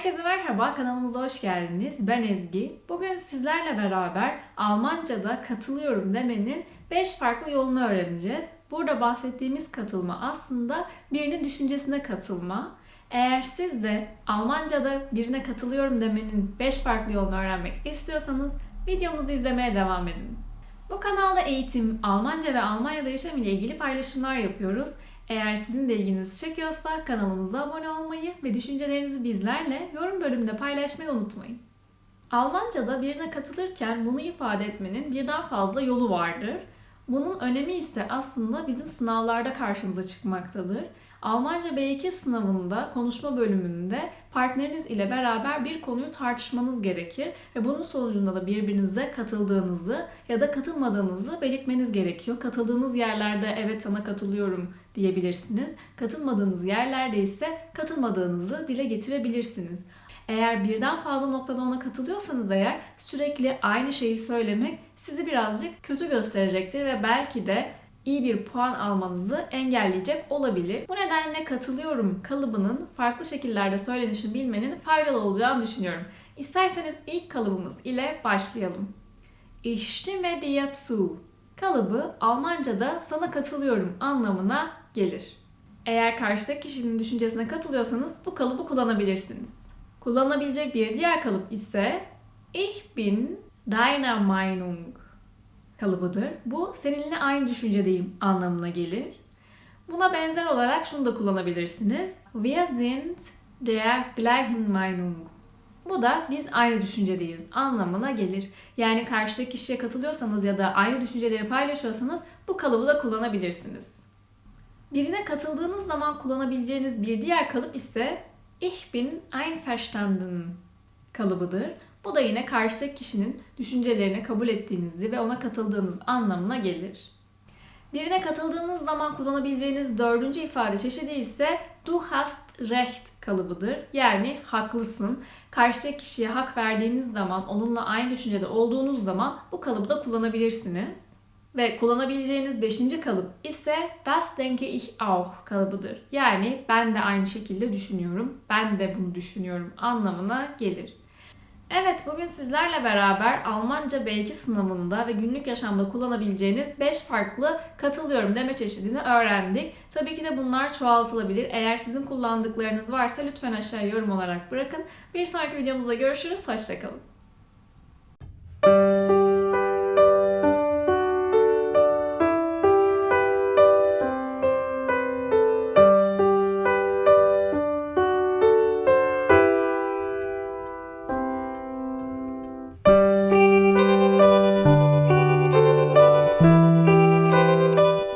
Herkese merhaba, kanalımıza hoş geldiniz. Ben Ezgi. Bugün sizlerle beraber Almanca'da katılıyorum demenin 5 farklı yolunu öğreneceğiz. Burada bahsettiğimiz katılma aslında birinin düşüncesine katılma. Eğer siz de Almanca'da birine katılıyorum demenin 5 farklı yolunu öğrenmek istiyorsanız videomuzu izlemeye devam edin. Bu kanalda eğitim, Almanca ve Almanya'da yaşam ile ilgili paylaşımlar yapıyoruz. Eğer sizin de ilginizi çekiyorsa kanalımıza abone olmayı ve düşüncelerinizi bizlerle yorum bölümünde paylaşmayı unutmayın. Almanca'da birine katılırken bunu ifade etmenin birden fazla yolu vardır. Bunun önemi ise aslında bizim sınavlarda karşımıza çıkmaktadır. Almanca B2 sınavında konuşma bölümünde partneriniz ile beraber bir konuyu tartışmanız gerekir ve bunun sonucunda da birbirinize katıldığınızı ya da katılmadığınızı belirtmeniz gerekiyor. Katıldığınız yerlerde evet sana katılıyorum diyebilirsiniz. Katılmadığınız yerlerde ise katılmadığınızı dile getirebilirsiniz. Eğer birden fazla noktada ona katılıyorsanız eğer sürekli aynı şeyi söylemek sizi birazcık kötü gösterecektir ve belki de iyi bir puan almanızı engelleyecek olabilir. Bu nedenle katılıyorum kalıbının farklı şekillerde söylenişini bilmenin faydalı olacağını düşünüyorum. İsterseniz ilk kalıbımız ile başlayalım. Ich stimme dir zu kalıbı Almanca'da sana katılıyorum anlamına gelir. Eğer karşıdaki kişinin düşüncesine katılıyorsanız bu kalıbı kullanabilirsiniz. Kullanabilecek bir diğer kalıp ise Ich bin deiner Meinung kalıbıdır. Bu seninle aynı düşüncedeyim anlamına gelir. Buna benzer olarak şunu da kullanabilirsiniz. Wir sind der gleichen Meinung. Bu da biz aynı düşüncedeyiz anlamına gelir. Yani karşıdaki kişiye katılıyorsanız ya da aynı düşünceleri paylaşıyorsanız bu kalıbı da kullanabilirsiniz. Birine katıldığınız zaman kullanabileceğiniz bir diğer kalıp ise Ich bin einverstanden kalıbıdır. Bu da yine karşıdaki kişinin düşüncelerini kabul ettiğinizi ve ona katıldığınız anlamına gelir. Birine katıldığınız zaman kullanabileceğiniz dördüncü ifade çeşidi ise du hast recht kalıbıdır. Yani haklısın. Karşıdaki kişiye hak verdiğiniz zaman, onunla aynı düşüncede olduğunuz zaman bu kalıbı da kullanabilirsiniz. Ve kullanabileceğiniz beşinci kalıp ise das denke ich auch kalıbıdır. Yani ben de aynı şekilde düşünüyorum, ben de bunu düşünüyorum anlamına gelir. Evet, bugün sizlerle beraber Almanca B2 sınavında ve günlük yaşamda kullanabileceğiniz 5 farklı katılıyorum deme çeşidini öğrendik. Tabii ki de bunlar çoğaltılabilir. Eğer sizin kullandıklarınız varsa lütfen aşağıya yorum olarak bırakın. Bir sonraki videomuzda görüşürüz. Hoşçakalın.